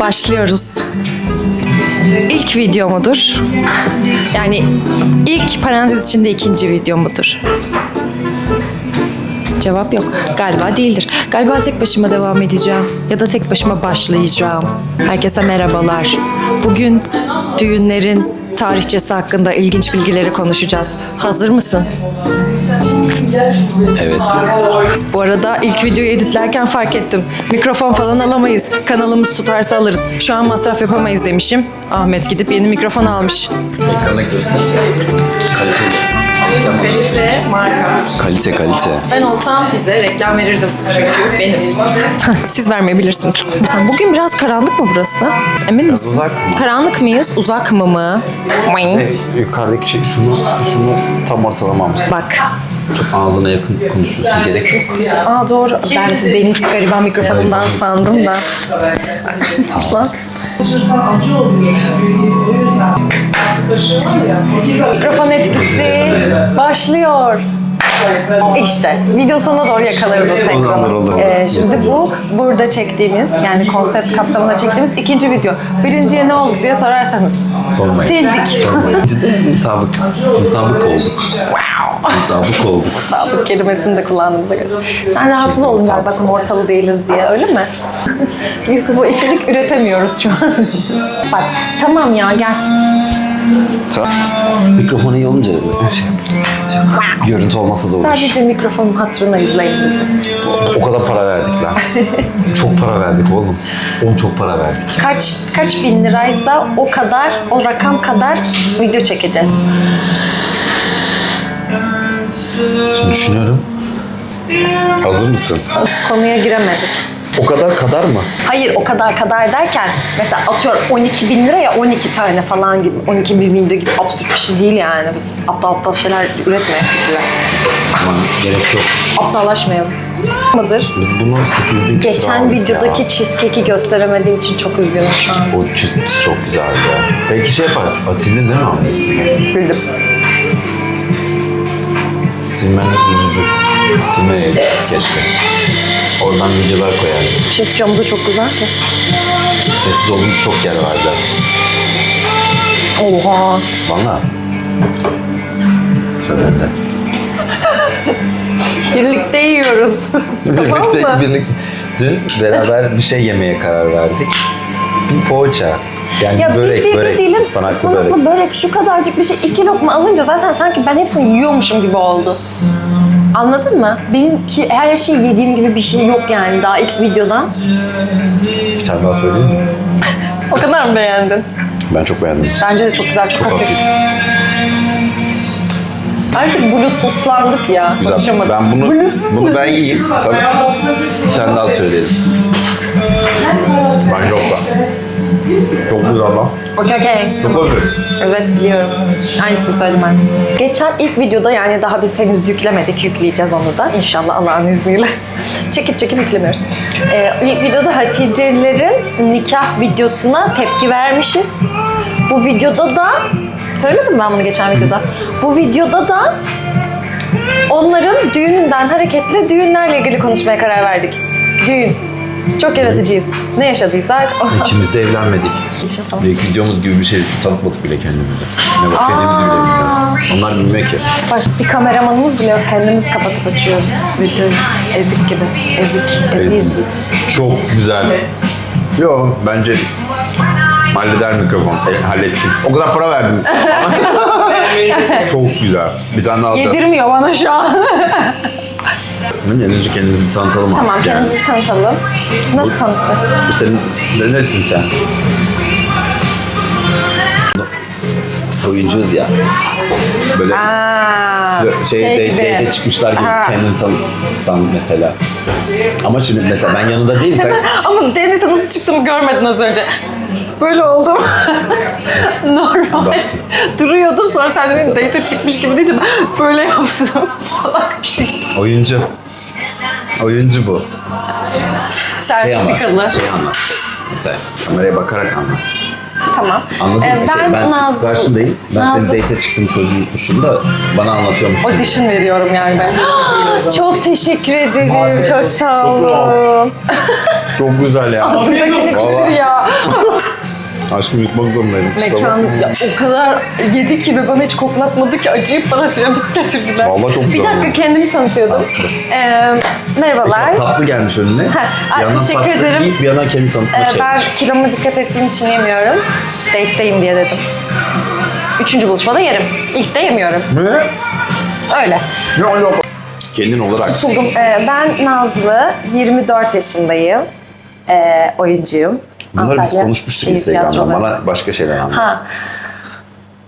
Başlıyoruz. İlk video mudur? Yani ilk parantez içinde ikinci video mudur? Cevap yok. Galiba değildir. Galiba tek başıma devam edeceğim. Ya da tek başıma başlayacağım. Herkese merhabalar. Bugün düğünlerin tarihçesi hakkında ilginç bilgileri konuşacağız. Hazır mısın? Evet. Bu arada ilk videoyu editlerken fark ettim. Mikrofon falan alamayız. Kanalımız tutarsa alırız. Şu an masraf yapamayız demişim. Ahmet gidip yeni mikrofon almış. Ekrana göster. Kalite. Kalite, marka. Kalite kalite. Ben olsam bize reklam verirdim. Çünkü benim. Siz vermeyebilirsiniz. Mesela bugün biraz karanlık mı burası? Emin misin? uzak mı? Karanlık mıyız? Uzak mı mı? Boing. Yukarıdaki şey şunu şunu tam ortalamamışsın. Bak. Çok ağzına yakın konuşuyorsun. Gerek yok. Aa doğru. Ben benim gariban mikrofonumdan sandım da. Dur lan. Mikrofon etkisi başlıyor. İşte video sonuna doğru yakalarız o olur. Ee, şimdi bu burada çektiğimiz yani konsept kapsamında çektiğimiz ikinci video. Birinciye ne oldu diye sorarsanız. Sormayın. Sildik. Sormayın. Mutabık. Mutabık olduk. Mutabık olduk. Sağlık kelimesini de kullandığımıza göre. Sen rahatsız oldun galiba tam ortalı değiliz diye öyle mi? YouTube'a içerik üretemiyoruz şu an. Bak tamam ya gel. Mikrofonu iyi olunca. Görüntü olmasa da olur. Sadece mikrofonun hatırına izleyin bizi. O kadar para verdik lan. çok para verdik oğlum. Oğlum çok para verdik. Kaç kaç bin liraysa o kadar, o rakam kadar video çekeceğiz. Şimdi düşünüyorum. Hazır mısın? Konuya giremedik. O kadar kadar mı? Hayır o kadar kadar derken mesela atıyorum 12 bin lira ya 12 tane falan gibi 12 bin video gibi absürt bir şey değil yani. Biz aptal aptal şeyler üretmeyen fikirler. Aman gerek yok. Aptallaşmayalım. Mıdır? Biz bunu 8000 küsur Geçen videodaki ya. cheesecake'i gösteremediğim için çok üzgünüm şu an. O çiz çok güzeldi. Belki şey yaparsın. Asildin değil mi abi hepsini? Sildim. Silmen üzücü. Silmeyeydik keşke. Oradan videolar koyardık. Bir şey da çok güzel ki. Sessiz olduğumuz çok yer vardı. Oha. Valla. Sıra bende. Birlikte yiyoruz. tamam mı? birlikte. Dün beraber bir şey yemeye karar verdik. Bir poğaça. Yani Ya börek, bir, bir, börek, bir dilim ıspanaklı börek. ıspanaklı börek şu kadarcık bir şey iki lokma alınca zaten sanki ben hepsini yiyormuşum gibi oldu. Anladın mı? Benim ki her şeyi yediğim gibi bir şey yok yani daha ilk videodan. Bir tane daha söyleyeyim mi? O kadar mı beğendin? Ben çok beğendim. Bence de çok güzel, çok, Çok hafif. hafif. Artık bluetoothlandık ya. Güzel. Ben bunu bunu ben yiyeyim. Sana tane daha söylerim. Çok güzel lan. Okey okey. Çok hafif. Evet biliyorum. Aynısını söyledim ben. Geçen ilk videoda yani daha biz henüz yüklemedik. Yükleyeceğiz onu da inşallah Allah'ın izniyle. çekip çekip yüklemiyoruz. Ee, ilk videoda Hatice'lerin nikah videosuna tepki vermişiz. Bu videoda da söylemedim ben bunu geçen videoda. Bu videoda da onların düğününden hareketle düğünlerle ilgili konuşmaya karar verdik. Düğün. Çok yaratıcıyız. Ne yaşadıysak İkimiz de evlenmedik. İnşallah. Videomuz gibi bir şey tanıtmadık bile kendimize. Ne bak kendimizi bile bilmiyoruz. Onlar bilmiyor ki. Baş, bir kameramanımız bile yok. Kendimiz kapatıp açıyoruz videoyu. Ezik gibi. Ezik. Eziyiz biz. Çok güzel. Yo bence halleder mikrofon. E, halletsin. O kadar para verdim. Çok güzel. Bir tane daha. Yedirmiyor bana şu an. Önce kendimizi bir tanıtalım artık tamam yani. kendimizi tanıtalım. Nasıl tanıtacağız? İşte ne, nesin sen? Oyuncuyuz ya. Böyle Aa, şey, şey date'e çıkmışlar gibi Aha. kendini tanısan mesela. Ama şimdi mesela ben yanında değilsem Ama denizde nasıl çıktığımı görmedin az önce. Böyle oldum. Normal. Duruyordum sonra sen dedin date çıkmış gibi deyince ben böyle yaptım. Salak bir şey. oyuncu. Oyuncu bu. Şey. Sertifikalı. Şey anlat. Mesela kameraya bakarak anlat. Tamam. Anladın Ee, mı? ben, Şey, ben Nazlı... karşındayım. Ben Nazlı- senin date'e çıktığım çocuğu yutmuşum da bana anlatıyormuşsun. Audition veriyorum yani ben. Çok teşekkür ederim. Çok sağ olun. Çok güzel ya. Aslında Vallahi. ya. Aşkım yutmak zorundaydım. Mekan ya, o kadar yedi ki ve bana hiç koklatmadı ki acayip bana tiramisu getirdiler. Vallahi çok güzel Bir dakika kendimi tanıtıyordum. Ee, merhabalar. Tatlı gelmiş önüne. ay, Bir yandan teşekkür tatlı ederim. yiyip bir yandan kendi tanıtma Ee, şey. ben kiloma dikkat ettiğim için yemiyorum. Date'deyim diye dedim. Üçüncü buluşmada yerim. İlk de yemiyorum. Ne? Öyle. Ne alaka? Kendin olarak. Tutuldum. Ee, ben Nazlı, 24 yaşındayım. Ee, oyuncuyum. Bunları biz Antalya konuşmuştuk Şehir Instagram'da. Tiyatroları. Bana başka şeyler anlat. Ha.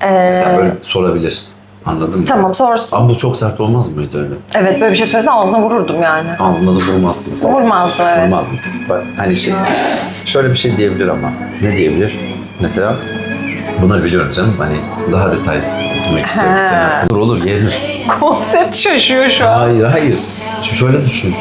Ee, Sen böyle sorabilir. Anladın mı? Tamam sorsun. Ama bu çok sert olmaz mıydı öyle? Evet böyle bir şey söylesem ağzına vururdum yani. Ağzında da vurmazsın. sen. Vurmazdım evet. Vurmaz mı? Bak hani şey, şöyle bir şey diyebilir ama. Ne diyebilir? Mesela Bunları biliyorum canım. Hani daha detaylı gitmek istiyorum. Hakkında. Olur olur yenir. Konsept şaşıyor şu an. Hayır hayır. Şöyle düşün.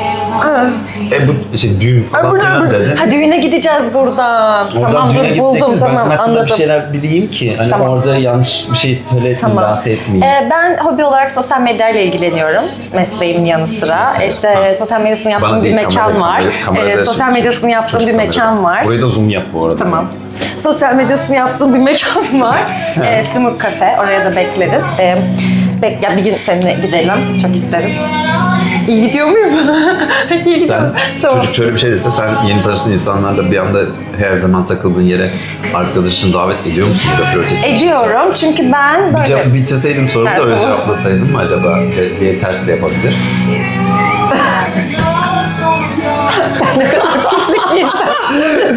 E bu işte düğün falan filan dedin. Ha düğüne gideceğiz buradan. Oradan tamam düğüne dur buldum gideceksiniz. Ben tamam hakkında anladım. bir şeyler bileyim ki hani Tamam. orada yanlış bir şey söyletmeyeyim, Tamam. lanse etmeyeyim. Ee, ben hobi olarak sosyal medyayla ilgileniyorum mesleğimin yanı sıra. İşte sosyal medyasını yaptığım bir mekan var. Ee, sosyal medyasını yaptığım bir mekan var. Burayı da zoom yap bu arada. Tamam. Sosyal medyasını yaptığım bir mekan var. ee, Smooth Cafe. Oraya da bekleriz. Ee, bek ya bir gün seninle gidelim. Çok isterim. İyi gidiyor muyum? İyi Sen gidiyorum. Tamam. çocuk şöyle bir şey dese sen yeni tanıştığın insanlarla bir anda her zaman takıldığın yere arkadaşını davet ediyor musun ya da flört ediyor? Ediyorum çünkü ben böyle... Bitirseydim sorumu da öyle cevaplasaydım mı acaba diye ters de yapabilir. ne kadar pislik bir insan.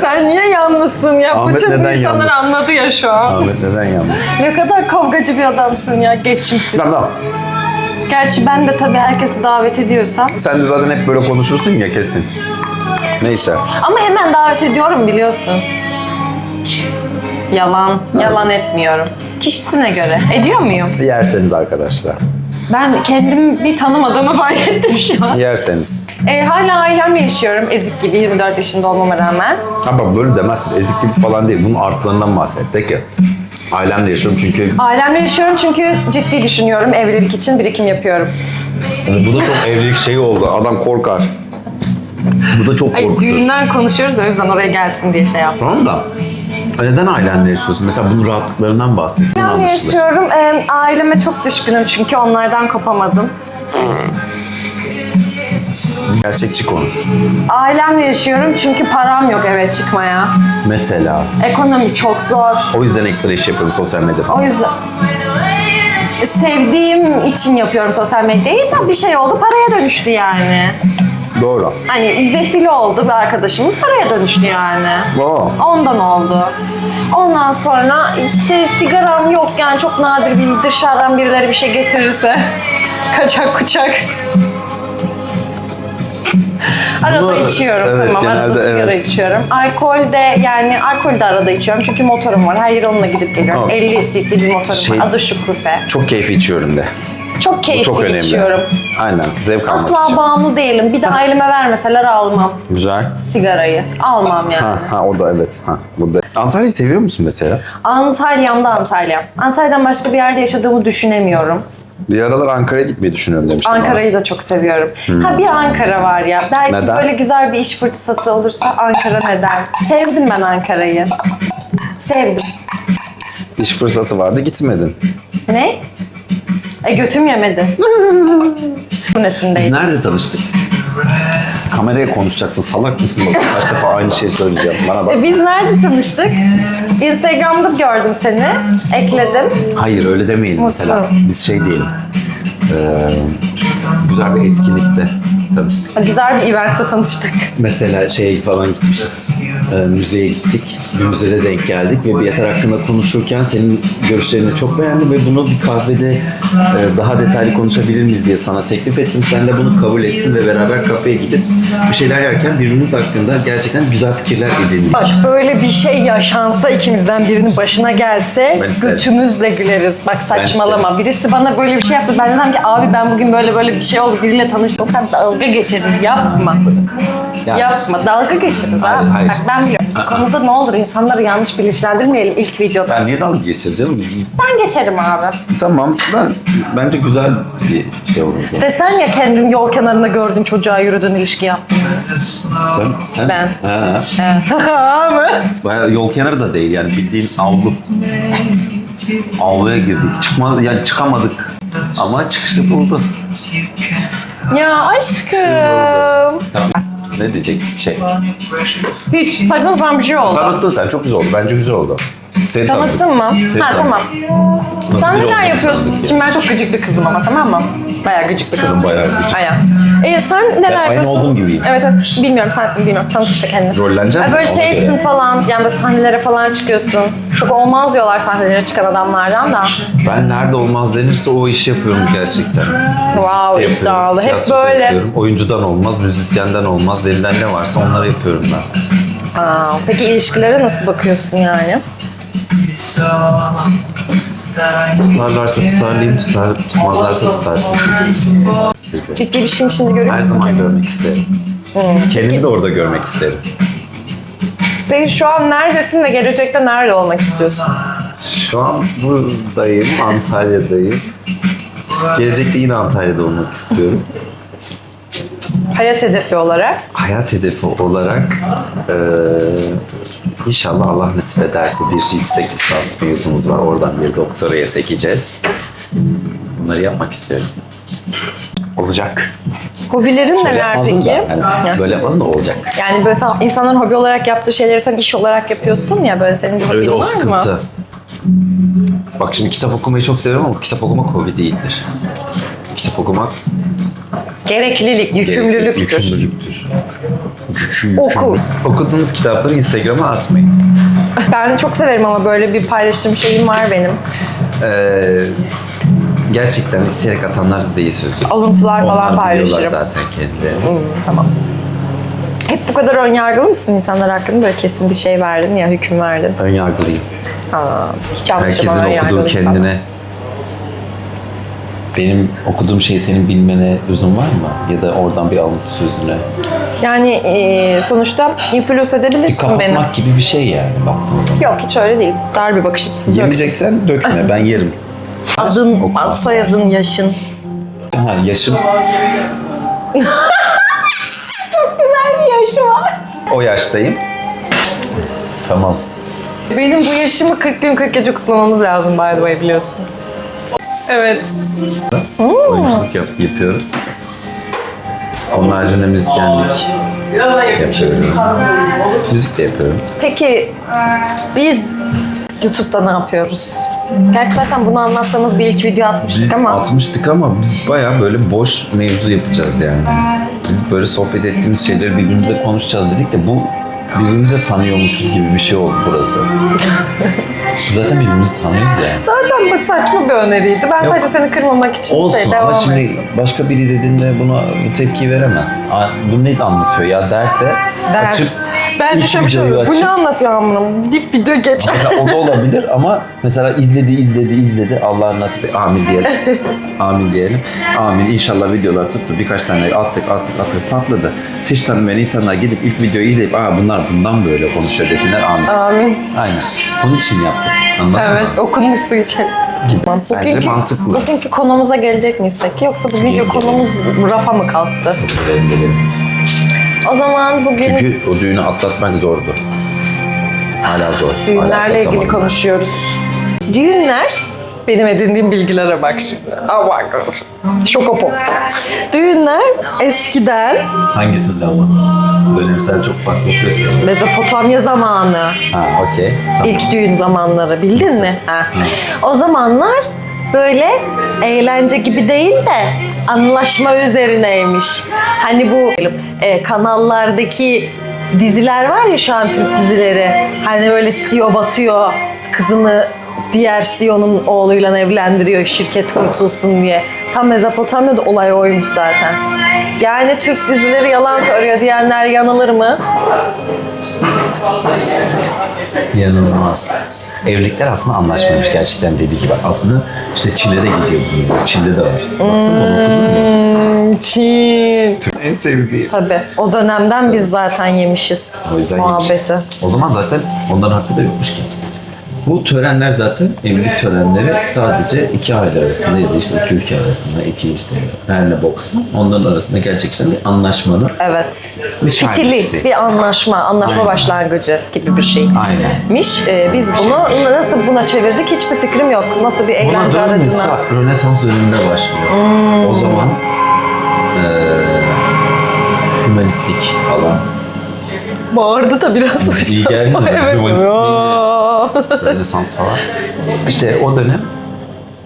Sen niye yalnızsın ya? Ahmet Bütün neden insanlar yalnız? anladı ya şu an. Ahmet neden yalnız? Ne kadar kavgacı bir adamsın ya. Geçimsiz. Tamam tamam. Gerçi ben de tabii herkesi davet ediyorsam. Sen de zaten hep böyle konuşursun ya kesin. Neyse. Ama hemen davet ediyorum biliyorsun. Yalan. Yalan etmiyorum. Kişisine göre. Ediyor muyum? Yerseniz arkadaşlar. Ben kendim bir tanımadığımı fark ettim şu an. Yerseniz. E, hala ailemle yaşıyorum. Ezik gibi 24 yaşında olmama rağmen. Ama böyle demezsin. Ezik gibi falan değil. Bunun artılarından bahset. De ki. Ailemle yaşıyorum çünkü Ailemle yaşıyorum çünkü ciddi düşünüyorum. Evlilik için birikim yapıyorum. bu da çok evlilik şeyi oldu. Adam korkar. Bu da çok Ay, korkutur. düğünden konuşuyoruz o yüzden oraya gelsin diye şey yaptım. Tamam da neden ailenle yaşıyorsun? Mesela bunun rahatlıklarından bahset. Ben yaşıyorum. E, aileme çok düşkünüm çünkü onlardan kopamadım. Gerçekçi konuş. Ailemle yaşıyorum çünkü param yok eve çıkmaya. Mesela. Ekonomi çok zor. O yüzden ekstra iş yapıyorum sosyal medya falan. O yüzden sevdiğim için yapıyorum sosyal medyayı da bir şey oldu paraya dönüştü yani. Doğru. Hani vesile oldu bir arkadaşımız paraya dönüştü yani. Oo. Ondan oldu. Ondan sonra işte sigaram yok yani çok nadir bir dışarıdan birileri bir şey getirirse kaçak kuçak. Arada Bunu- içiyorum evet, tamam arada genelde sigara evet. içiyorum. Alkol de yani alkol de arada içiyorum çünkü motorum var. Her yere onunla gidip geliyorum. Aa. 50 cc bir motorum Şey- var. Adı Şükrufe. Çok keyfi içiyorum de. Çok keyifli çok önemli. içiyorum. Aynen. Zevk almak Asla için. bağımlı değilim. Bir de aileme vermeseler almam Güzel. sigarayı. Almam yani. Ha, ha o da evet. Ha, burada. Antalya'yı seviyor musun mesela? Antalya'm da Antalya. Antalya'dan başka bir yerde yaşadığımı düşünemiyorum. Bir aralar Ankara'ya gitmeyi düşünüyorum demiştim. Ankara'yı da çok seviyorum. Ha bir Ankara var ya. Belki Neden? böyle güzel bir iş fırsatı olursa Ankara neden? Sevdim ben Ankara'yı. Sevdim. İş fırsatı vardı gitmedin. Ne? E götüm yemedi. Bu Biz nerede tanıştık? Kameraya konuşacaksın. Salak mısın? Bak, kaç defa aynı şeyi söyleyeceğim. Bana bak. E, biz nerede tanıştık? Instagram'da gördüm seni. Ekledim. Hayır öyle demeyelim Nasıl? mesela. Biz şey diyelim. Ee, güzel bir etkinlikte tanıştık. Güzel bir eventte tanıştık. Mesela şey falan gitmişiz. Ee, müzeye gittik. Bir müzede denk geldik ve bir eser hakkında konuşurken senin görüşlerini çok beğendim ve bunu bir kahvede e, daha detaylı konuşabilir miyiz diye sana teklif ettim. Sen de bunu kabul ettin ve beraber kafeye gidip bir şeyler yerken birbirimiz hakkında gerçekten güzel fikirler edindik. Bak böyle bir şey yaşansa ikimizden birinin başına gelse Ben isterim. götümüzle güleriz. Bak saçmalama. Birisi bana böyle bir şey yapsa ben desem ki abi ben bugün böyle böyle bir şey oldu biriyle tanıştım. O kadar dalga geçeriz. Yapma. Yani- Yapma. Dalga geçeriz Hayır, abi. hayır. Bak ben. Bu konuda ne olur insanları yanlış bilinçlendirmeyelim ilk videoda. Ben niye dalga geçireceğim? Ben geçerim abi. Tamam. Ben bence güzel bir şey oldu. Desen ya kendin yol kenarında gördün çocuğa yürüdün ilişki yaptın. Ben, sen? Ben. Ha, mı? bayağı yol kenarı da değil yani bildiğin avlu. Avluya girdik. Çıkma, yani çıkamadık. Ama çıkışı buldu. Ya aşkım. Ne diyecek şey? Hiç saçma sapan bir şey oldu. Tanıttın sen çok güzel oldu. Bence güzel oldu. Seni Tanıttın mı? Seni Ha tanıdım. tamam. Sen biri neler olduğunu yapıyorsun? Şimdi ben çok gıcık bir kızım ama tamam mı? Bayağı gıcık bir kızım. Bayağı gıcık. Aynen. E, sen neler aynı yapıyorsun? olduğum gibiyim. Evet evet. Bilmiyorum sen bilmiyorum. Tanıt işte kendini. Rollenecek Ha, böyle misin? Ona şeysin göre. falan. Yani böyle sahnelere falan çıkıyorsun. Çok olmaz diyorlar sahnelere çıkan adamlardan da. Ben nerede olmaz denirse o işi yapıyorum gerçekten. Wow Yapıyorum. iddialı. Hep böyle. yapıyorum. Oyuncudan olmaz, müzisyenden olmaz. Denilen ne varsa onları yapıyorum ben. Aa, peki ilişkilere nasıl bakıyorsun yani? Tutarlarsa tutarlıyım, tutar, tutmazlarsa tutarsın. Ciddi bir şeyin içinde görüyor Her musun? zaman görmek isterim. Kendimi de orada görmek isterim. Peki şu an neredesin ve gelecekte nerede olmak istiyorsun? Şu an buradayım, Antalya'dayım. Gelecekte yine Antalya'da olmak istiyorum. Hayat hedefi olarak. Hayat hedefi olarak eee inşallah Allah nasip ederse bir yüksek lisans mevzumuz var. Oradan bir doktoraya sekeceğiz. Bunları yapmak istiyorum. Olacak. Hobilerin Şöyle neler yapmadım peki? da, yani böyle yapmadım da olacak. Yani böyle sen insanların hobi olarak yaptığı şeyleri sen iş olarak yapıyorsun ya böyle senin bir hobin Öyle o var sıkıntı. mı? Bak şimdi kitap okumayı çok seviyorum ama kitap okumak hobi değildir. Kitap okumak Gereklilik, yükümlülüktür. Yükümlülüktür. Oku. Okuduğunuz kitapları Instagram'a atmayın. Ben çok severim ama böyle bir paylaşım şeyim var benim. Ee, gerçekten isteyerek atanlar da değil sözü. Alıntılar falan Onlar biliyorlar paylaşırım. zaten kendilerini. Hmm, tamam. Hep bu kadar ön yargılı mısın insanlar hakkında? Böyle kesin bir şey verdin ya, hüküm verdin. Ön yargılıyım. Aa, hiç anlaşılmam Herkesin okuduğu kendine benim okuduğum şeyi senin bilmene lüzum var mı? Ya da oradan bir alıntı sözüne. Yani e, sonuçta influence Bir edebilirsin beni. kapatmak gibi bir şey yani baktığın zaman. Yok hiç öyle değil. Dar bir bakış açısı. Yemeyeceksen dökme ben yerim. Adın, ad, soyadın, yaşın. Ha, yaşım Güzel bir yaşı var. o yaştayım. Tamam. Benim bu yaşımı 40 gün 40 gece kutlamamız lazım by the way biliyorsun. Evet. Oyunculuk yap, yapıyorum. Onun haricinde müzisyenlik yapıyorum. Müzik de yapıyorum. Peki biz YouTube'da ne yapıyoruz? Gerçi zaten bunu anlattığımız bir ilk video atmıştık Biz ama. atmıştık ama biz bayağı böyle boş mevzu yapacağız yani. Biz böyle sohbet ettiğimiz şeyleri birbirimize konuşacağız dedik de bu birbirimize tanıyormuşuz gibi bir şey oldu burası. Biz zaten birbirimizi tanıyoruz yani. Zaten bu saçma bir öneriydi. Ben sadece seni kırmamak için Olsun şey ama devam şimdi ettim. başka bir izlediğinde buna tepki veremez. Aa, Bu ne anlatıyor ya derse Der. açıp Ben ilk şöyle bir şey videoyu. Bu açıp- ne anlatıyor amınım? Dip video geç. Mesela o da olabilir ama mesela izledi izledi izledi Allah nasip et. Amin diyelim. Amin diyelim. Amin. İnşallah videolar tuttu. Birkaç tane attık attık attık patladı. Hiç tanımayan insanlar gidip ilk videoyu izleyip aa bunlar bundan böyle konuşuyor desinler. Amin. Amin. Aynen. Bunun için yaptık. Anladın Evet, mı? okunmuş su içelim. Gibi. Bence mantıklı. Bugünkü konumuza gelecek miyiz peki? Yoksa bugünkü Gelelim. konumuz rafa mı kalktı? Gelelim, gelelim. O zaman bugün Çünkü o düğünü atlatmak zordu. Hala zor. Hala düğünlerle ilgili atlatamadım. konuşuyoruz. Düğünler benim edindiğim bilgilere bak şimdi. Aa bak. Şokopop. Düğünler eskiden Hangisinde ama? Dönemsel çok farklı gösteriyor. Mezopotamya zamanı, Ha okey. Tamam. ilk düğün zamanları bildin mi? Ha. O zamanlar böyle eğlence gibi değil de anlaşma üzerineymiş. Hani bu e, kanallardaki diziler var ya şu an Türk dizileri. Hani böyle CEO batıyor, kızını diğer CEO'nun oğluyla evlendiriyor şirket kurtulsun diye. Tam Mezopotamya'da olay oymuş zaten. Yani Türk dizileri yalan söylüyor diyenler yanılır mı? Yanılmaz. Evlilikler aslında anlaşmamış gerçekten dediği gibi. Aslında işte Çin'e de gidiyor bu. Çin'de de var. Baktın mı onu okudun mu? için. En sevdiğim. Tabii. O dönemden biz zaten yemişiz O yüzden muhabbeti. yemişiz. O zaman zaten onların hakkı da yokmuş ki. Bu törenler zaten evlilik törenleri sadece iki aile arasında ya da işte iki ülke arasında iki işte her ne boksa onların arasında gerçekleşen bir anlaşmanın Evet. Nişanesi. Fitili bir anlaşma, anlaşma Aynen. başlangıcı gibi bir şey. Aynen. Ee, biz bunu nasıl buna çevirdik hiçbir fikrim yok. Nasıl bir Buna eğlence aracına. Rönesans döneminde başlıyor. Hmm. O zaman eee hümanistik falan. Bağırdı da biraz. o İyi geldi mi? evet. Humanist Aa. Rönesans falan. İşte o dönem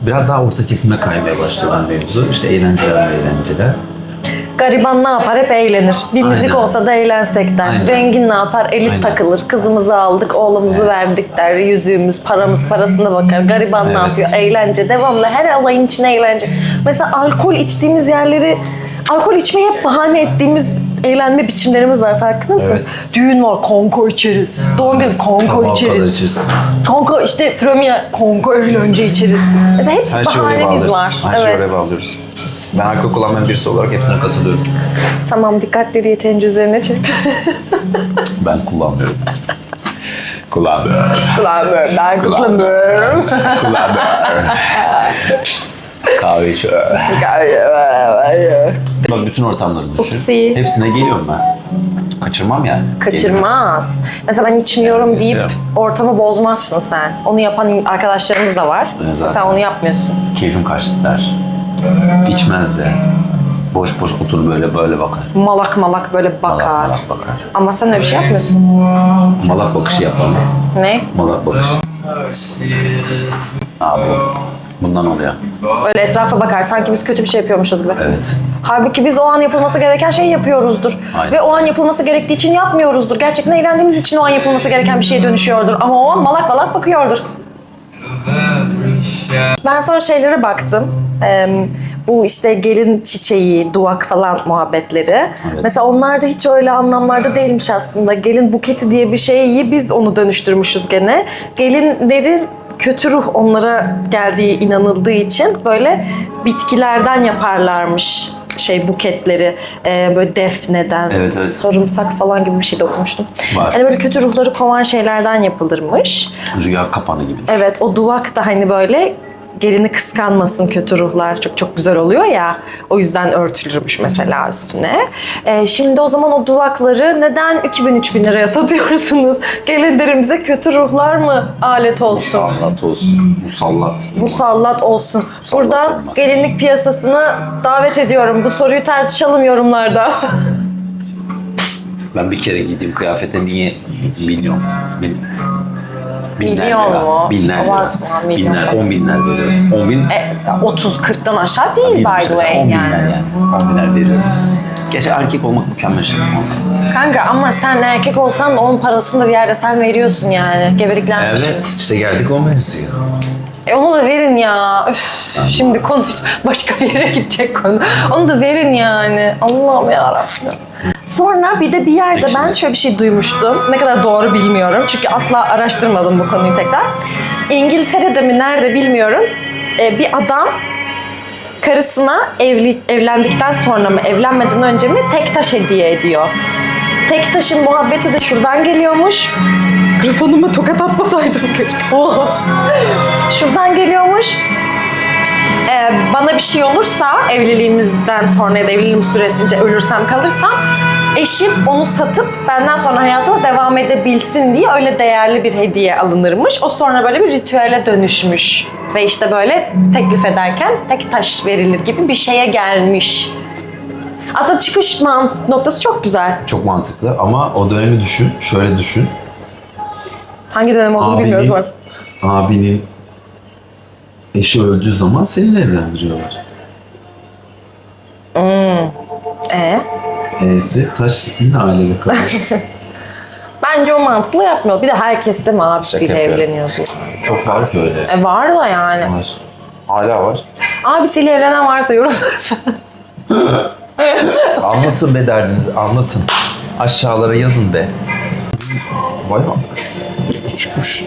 biraz daha orta kesime kaymaya başladı mevzu. İşte eğlenceler eğlenceler. Gariban ne yapar? Hep eğlenir. Bir müzik Aynen. olsa da eğlensek der. Aynen. Zengin ne yapar? Elit Aynen. takılır. Kızımızı aldık, oğlumuzu verdik der. Yüzüğümüz, paramız parasına bakar. Gariban ne Evet. yapıyor? Eğlence. Devamlı her alayın içine eğlence. Mesela alkol içtiğimiz yerleri, alkol içmeyi hep bahane ettiğimiz eğlenme biçimlerimiz var. Farkında mısınız? Evet. Düğün var, konko içeriz. Doğum günü konko kadar içeriz. içeriz. Konko işte premier, konko eğlence içeriz. Mesela hep Her şey oraya bahanemiz bağlıyoruz. var. Her şey evet. oraya bağlıyoruz. Ben alkol kullanmayan birisi olarak hepsine katılıyorum. Tamam dikkatleri yeterince üzerine çekti. Ben kullanmıyorum. Kullanmıyorum. Kullanmıyorum. Ben kullanmıyorum. Kullanmıyorum. Kahve içiyorum. Bak bütün ortamları düşün. Upsi. Hepsine geliyorum ben. Kaçırmam yani. Kaçırmaz. Mesela ben içmiyorum deyip Geliyorum. ortamı bozmazsın sen. Onu yapan arkadaşlarımız da var. Mesela sen zaten. onu yapmıyorsun. Keyfim kaçtı der. İçmez de. Boş boş otur böyle böyle bakar. Malak malak böyle bakar. Malak malak bakar. Ama sen öyle bir şey yapmıyorsun. Malak bakışı yapan. Ne? Malak bakışı. Abi bundan oluyor. Öyle etrafa bakar. Sanki biz kötü bir şey yapıyormuşuz gibi. Evet. Halbuki biz o an yapılması gereken şeyi yapıyoruzdur. Aynen. Ve o an yapılması gerektiği için yapmıyoruzdur. Gerçekten eğlendiğimiz için o an yapılması gereken bir şeye dönüşüyordur. Ama o an malak malak bakıyordur. Ben sonra şeylere baktım. Ee, bu işte gelin çiçeği, duvak falan muhabbetleri. Mesela onlar da hiç öyle anlamlarda değilmiş aslında. Gelin buketi diye bir şeyi biz onu dönüştürmüşüz gene. Gelinlerin kötü ruh onlara geldiği inanıldığı için böyle bitkilerden yaparlarmış şey buketleri Ee, böyle defneden, Evet, evet. sarımsak falan gibi bir şey de okumuştum. Var. Yani böyle kötü ruhları kovan şeylerden yapılırmış. Rüya kapanı gibi. Evet o duvak da hani böyle gelini kıskanmasın kötü ruhlar çok çok güzel oluyor ya o yüzden örtülürmüş mesela üstüne. Ee, şimdi o zaman o duvakları neden 2000-3000 liraya satıyorsunuz? Gelinlerimize kötü ruhlar mı alet olsun? Musallat olsun. Musallat. Musallat olsun. Buradan olmaz. gelinlik piyasasını davet ediyorum. Bu soruyu tartışalım yorumlarda. Ben bir kere giydiğim kıyafete niye milyon? Bin, binler Milyon lira. mu? Binler lira. Abartma, milyon. Binler, on binler veriyorum. On bin. e, 30-40'tan aşağı değil by the way on binler yani. yani. On binler veriyorum. Gerçi erkek olmak mükemmel şey. Kanka ama sen erkek olsan da onun parasını da bir yerde sen veriyorsun yani. Geberiklenmiş. Evet. işte geldik o mevzuya. E onu da verin ya. Üf, şimdi konuş. Başka bir yere gidecek konu. Onu da verin yani. Allah'ım yarabbim. Sonra bir de bir yerde ben şöyle bir şey duymuştum. Ne kadar doğru bilmiyorum. Çünkü asla araştırmadım bu konuyu tekrar. İngiltere'de mi nerede bilmiyorum. E, bir adam karısına evli, evlendikten sonra mı evlenmeden önce mi tek taş hediye ediyor. Tek taşın muhabbeti de şuradan geliyormuş. Mikrofonuma tokat atmasaydım keşke. Oh. Şuradan geliyormuş. Ee, bana bir şey olursa evliliğimizden sonra ya da evliliğim süresince ölürsem kalırsam eşim onu satıp benden sonra hayatına devam edebilsin diye öyle değerli bir hediye alınırmış. O sonra böyle bir ritüele dönüşmüş. Ve işte böyle teklif ederken tek taş verilir gibi bir şeye gelmiş. Aslında çıkış man- noktası çok güzel. Çok mantıklı ama o dönemi düşün. Şöyle düşün. Hangi dönem olduğunu bilmiyoruz bu arada. abinin eşi öldüğü zaman seninle evlendiriyorlar. Ee? E'si taş yine ailede kalır. Bence o mantıklı yapmıyor. Bir de herkes de mi abisiyle Şaka yapıyorum. evleniyor diye. Çok var ki öyle. E var da yani. Var. Hala var. Abisiyle evlenen varsa yorum. Anlatın be derdinizi, anlatın. Aşağılara yazın be. Bayağı çıkmış.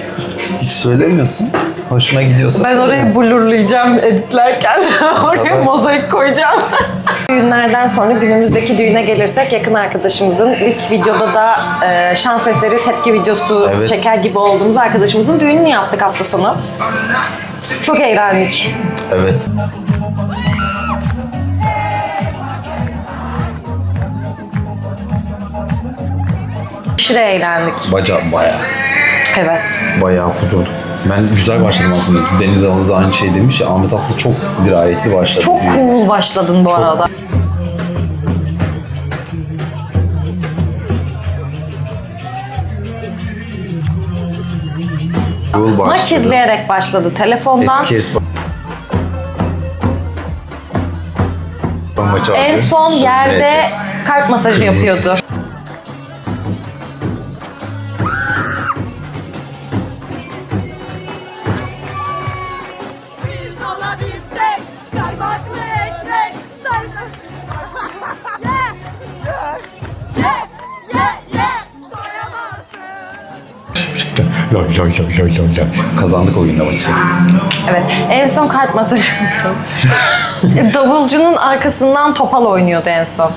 Hiç söylemiyorsun. Hoşuna gidiyorsa. Ben söyle. orayı blurlayacağım editlerken. Oraya mozaik koyacağım. Düğünlerden sonra günümüzdeki düğüne gelirsek yakın arkadaşımızın ilk videoda da e, şans eseri tepki videosu Evet. çeker gibi olduğumuz arkadaşımızın düğününü yaptık hafta sonu. Çok eğlendik. Evet. Aşırı eğlendik. Baca bayağı. Evet. Bayağı kudurduk. Ben güzel başladım aslında. Deniz Hanım da aynı şey demiş ya. Ahmet aslında çok dirayetli başladı. Çok cool başladın bu arada. Cool başladı. Maç izleyerek başladı telefondan. Eski En son yerde kalp masajı yapıyordu. Doyamazsın. Kazandık o gün de maçı. Evet. En son kalp masajı. Davulcunun arkasından topal oynuyordu en son.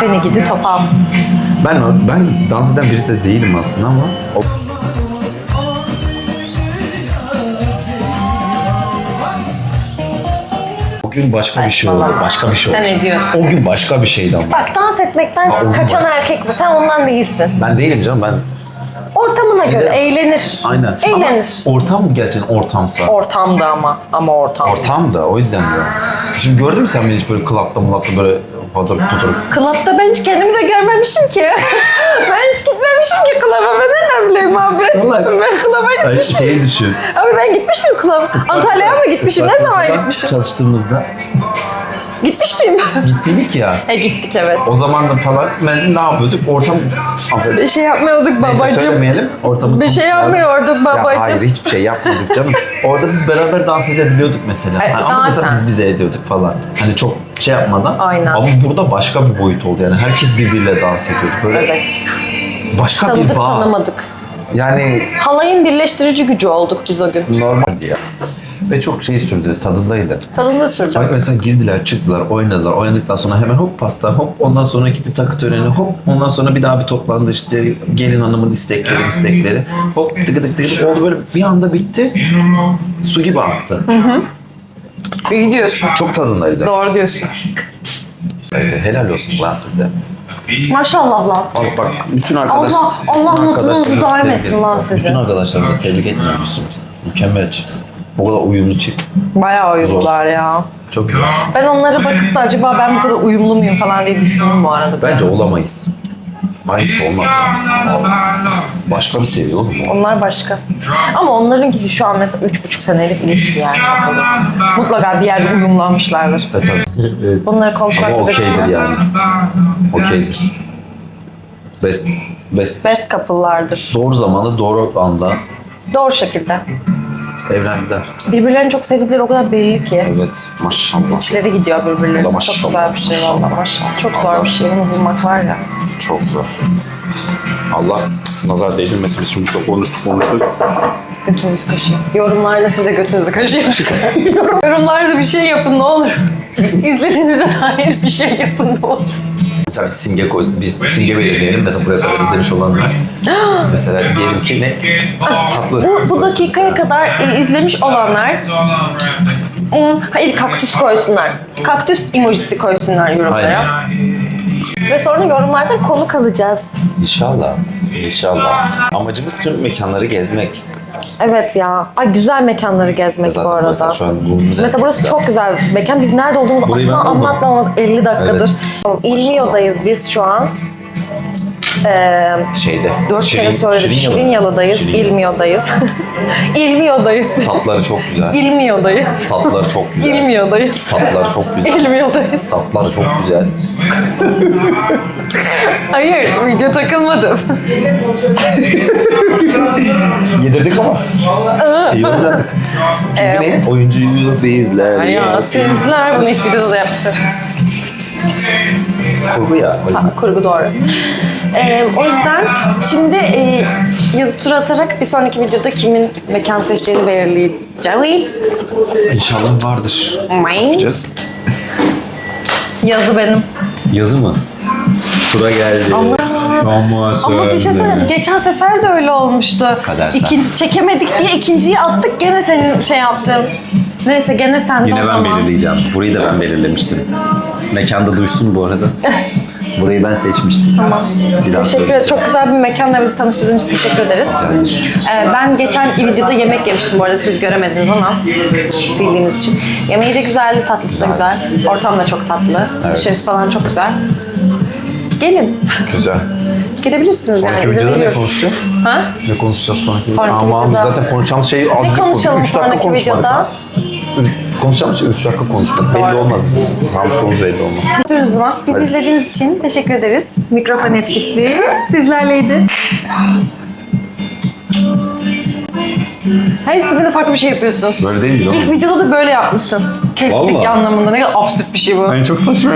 Seni gidi topal. Ben ben dans eden birisi de değilim aslında ama o gün başka bir şey. Saçmalama. Başka bir şey. Sen ne diyorsun? O gün başka bir şeydi ama. Bak dans etmekten oldu kaçan bak. erkek bu. Sen ondan değilsin. Ben değilim canım ben. Ortamına göre eğlenir. Aynen. Eğlenir. Ama ortam gerçekten ortamsa. Ortamda ama. Ama ortam. Ortam da o yüzden diyorum. Şimdi gördün mü sen beni hiç böyle klapta mulapta böyle fotoğraf fotoğraf. Klapta ben hiç kendimi de görmemişim ki. ben hiç gitmemişim ki klaba. Ben nereden bileyim abi? Salak. Ben klaba Ay, gitmişim. şeyi düşün. Abi ben gitmiş miyim klaba? Antalya'ya mı gitmişim? Ne zaman gitmişim? Çalıştığımızda Gitmiş miyim? gittiydik ya. e gittik evet. O zaman da falan ben ne yapıyorduk? Ortam... Affedersin. Bir şey yapmıyorduk Neyse babacım. söylemeyelim. Ortamı Bir şey konuşmayalım. yapmıyorduk Ya hayır hiçbir şey yapmadık canım. Orada biz beraber dans edebiliyorduk mesela. Evet, Hani ama mesela zaten. biz bize ediyorduk falan. Hani çok şey yapmadan. Aynen. Ama burada başka bir boyut oldu yani. Herkes birbiriyle dans ediyordu. Böyle Evet. başka Tanıdık bir bağ. tanımadık. Yani Halayın birleştirici gücü olduk biz o gün. normaldi ya. Ve çok şey sürdü, tadındaydı. Tadını sürdüm. Bak mesela girdiler, çıktılar, oynadılar. Oynadıktan sonra hemen hop pasta, hop ondan sonra gitti takı töreni, hop ondan sonra bir daha bir toplandı işte gelin hanımın istekleri, istekleri. Hop tıkı tıkı tıkı oldu böyle bir anda bitti. Su gibi aktı. İyi diyorsun. Çok tadındaydı. Doğru diyorsun. Evet, Helal olsun lan size. Maşallah lan. Bak bak bütün arkadaş... Allah- bütün Allah mutluluğunuzu arkadaşlarımı daim tebrik etsin lan sizi. Bütün arkadaşlarımı tebrik etmiyormuşsun. Mükemmel çift. O kadar uyumlu çift. Bayağı uyumlular ya. Çok iyi. Ben onlara bakıp da acaba ben bu kadar uyumlu muyum falan diye düşündüm bu arada. Bence olamayız. Aynısı olmaz. Olmaz. Başka bir seviye oğlum o. Onlar başka. Ama onlarınki şu an mesela üç buçuk senelik ilişki yani. Mutlaka bir yerde uyumlanmışlardır. Evet tabii. Evet. Bunları konuşmak Ama okeydir yani. Okeydir. Best. Best. Best couple'lardır. Doğru zamanda, doğru anda Doğru şekilde. Evlendiler. Birbirlerini çok sevdikleri o kadar belli ki. Evet. Maşallah. İçleri gidiyor birbirlerine. maşallah, Çok güzel bir şey maşallah. valla maşallah. Çok zor bir şey. Bunu bulmak var ya. Çok zor. Allah nazar değdirmesin. Biz şimdi konuştuk konuştuk. Götünüzü kaşıyın. Yorumlarda size götünüzü kaşıyın. Yorumlarda bir şey yapın ne olur. İzlediğinize dair bir şey yapın ne olur. Mesela bir simge koy, biz simge belirleyelim. Mesela buraya kadar izlemiş olanlar. Mesela diyelim ki ne? Tatlı. Bu, bu dakikaya kadar e, izlemiş olanlar hayır kaktüs koysunlar. Kaktüs emojisi koysunlar yorumlara. Ve sonra yorumlarda konuk alacağız. İnşallah. İnşallah. Amacımız tüm mekanları gezmek. Evet ya. Ay güzel mekanları gezmek Zaten bu arada. mesela şu an Mesela burası çok güzel bir mekan. Biz nerede olduğumuzu Burayı asla ben buldum. anlatmamamız 50 dakikadır. Evet. Tamam, İlmiyo'dayız biz şu an. Ee, şeyde. dört kere söyledik. Şirinyalı'dayız, Şirin- İlmiyo'dayız. İlmiyo'dayız. biz. Tatları çok güzel. İlmiyo'dayız. Tatları çok güzel. İlmiyo'dayız. Tatları çok güzel. İlmiyo'dayız. Tatları çok güzel. Hayır, video takılmadım. Yedirdik ama. İyi. Çünkü ne? Oyuncuyuz değiller. Ya sizler bunu ilk videoda da yapmıştık. Kurgu ya. o yüzden. Kurgu doğru. Ee, o yüzden şimdi e, yazı tura atarak bir sonraki videoda kimin mekan seçeceğini belirleyeceğiz. İnşallah vardır. Yapacağız. Yazı benim. Yazı mı? Tura geldi. Ama Ama bir şey söyleyeyim. Geçen sefer de öyle olmuştu. Kadersel. İkinci çekemedik diye ikinciyi attık. Gene senin şey yaptın. Neyse gene sen Yine o ben zaman. belirleyeceğim. Burayı da ben belirlemiştim. Mekanda duysun bu arada. Burayı ben seçmiştim. Tamam. Bir daha Teşekkür ederim. Çok güzel bir mekanla bizi tanıştırdığınız için teşekkür ederiz. Ee, ben geçen videoda yemek yemiştim bu arada siz göremediniz ama sildiğimiz için. Yemeği de güzeldi, tatlısı da güzel. Ortam da çok tatlı. Dışarısı falan çok güzel. Gelin. Güzel. Gelebilirsiniz Sonraki yani. izin videoda ne konuşacağız? Ha? Ne konuşacağız sonraki Sonraki Aman videoda- zaten konuşacağımız şey Ne konuşalım 3 dakika sonraki videoda? Konuşacağımız şey 3 dakika konuşmak. Belli olmaz solumuz belli olmaz. Durun o zaman. Bizi izlediğiniz için teşekkür ederiz. Mikrofon etkisi sizlerleydi. Her seferinde farklı bir şey yapıyorsun. Böyle değil mi? İlk videoda da böyle yapmışsın. Kestik Vallahi. anlamında. Ne kadar absürt bir şey bu. çok saçma.